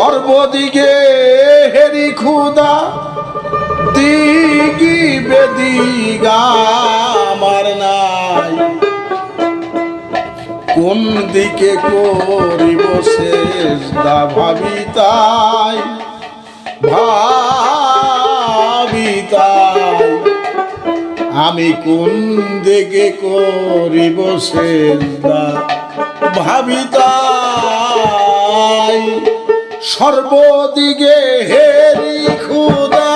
সর্বদিকে হেরি খুদা, দিগি বেদিগা আমার নাই। কোন দিকে করিব শেষ দা ভাবি তাই ভাবি তাই। আমি কোন দিকে করিব শেষ দা সর্বদিকে হেরি খুদা।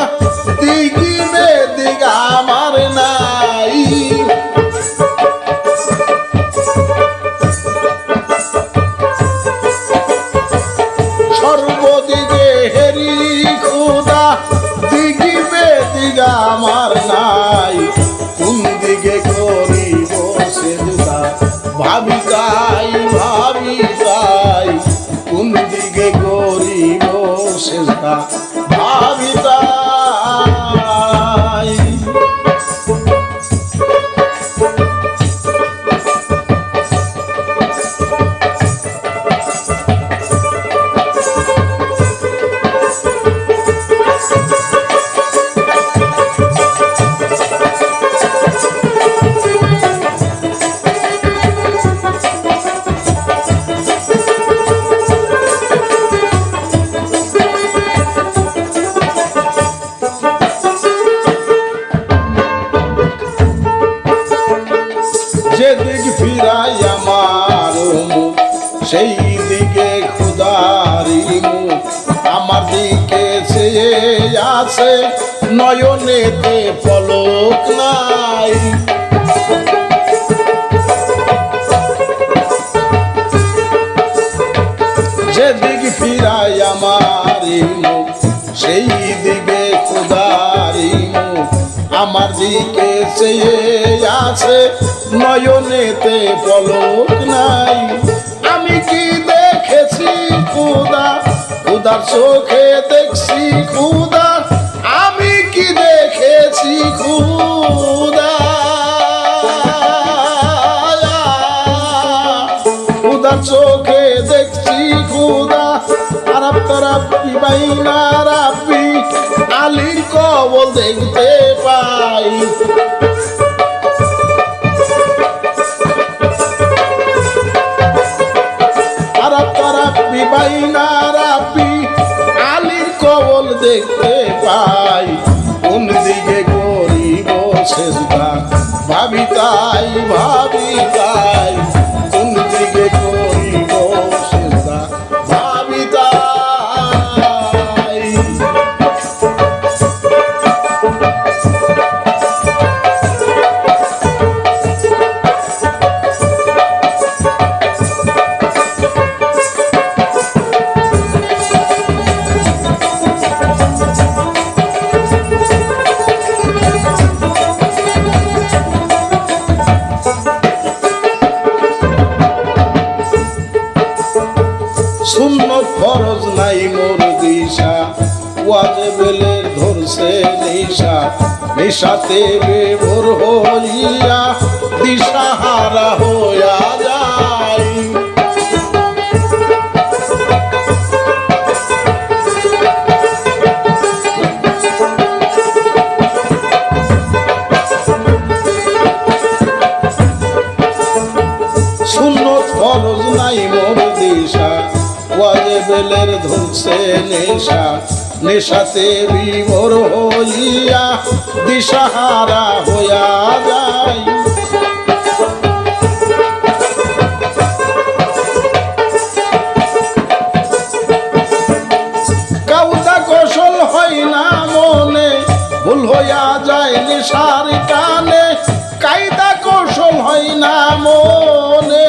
সেই দিকে খুদারি মুখ আমার দিকে চেয়ে আছে নয়নেতে পলক নাই। যেদিক ফিরাই আমার মুখ সেই দিকে খুদারি মুখ আমার দিকে চেয়ে আছে নয়নেতে পলক নাই। কি দেখেছি খুদা খুদার চোখে দেখছি খুদা আমি কি দেখেছি খুদা খুদার চোখে দেখছি খুদা আরাপ তারাপি বাইনা রাপি আলীর কবল দেখতে পাই। তারাপি বাইনা রাপি আলীর কবল দেখতে পাই। কোন দিকে করিব শেষদা ধরছে নিশা। নিশাতে বেভোর হইয়া দিশা হারা হইয়া নাই দিশা। ধরছে নেশা। নেশাতে বিভোর হইয়া দিশাহারা হইয়া যায় কাউতা কৌশল হয় না মনে, ভুল হইয়া যায় নেশার কানে। কায়দা কৌশল হয় না মনে।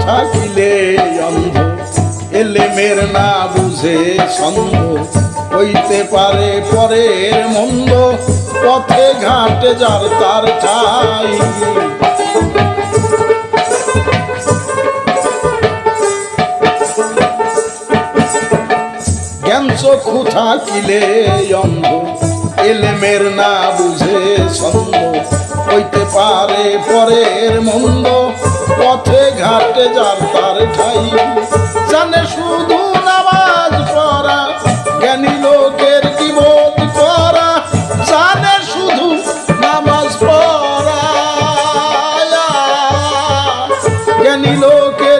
থাকিলে অন্ধ। এলেমের না বুঝে ছন্দ। হইতে পারে পরের মন্দ। পথে ঘাটে যার তার ঠাই জ্ঞান চক্ষু থাকিলে অন্ধ। এলেমের না বুঝে ছন্দ। হইতে পারে পরের মন্দ পথে ঘাটে যার তার ঠাই। জানে শুধু নামাজ পড়া, জ্ঞানী লোকের কি বোধ করা? জানে শুধু নামাজ পড়া। জ্ঞানী লোকের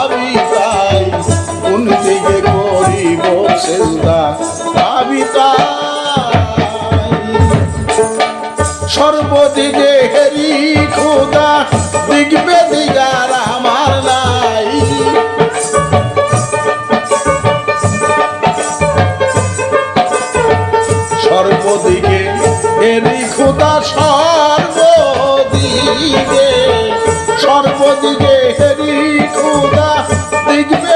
সর্বদিকে হেরি খোদা দিগবে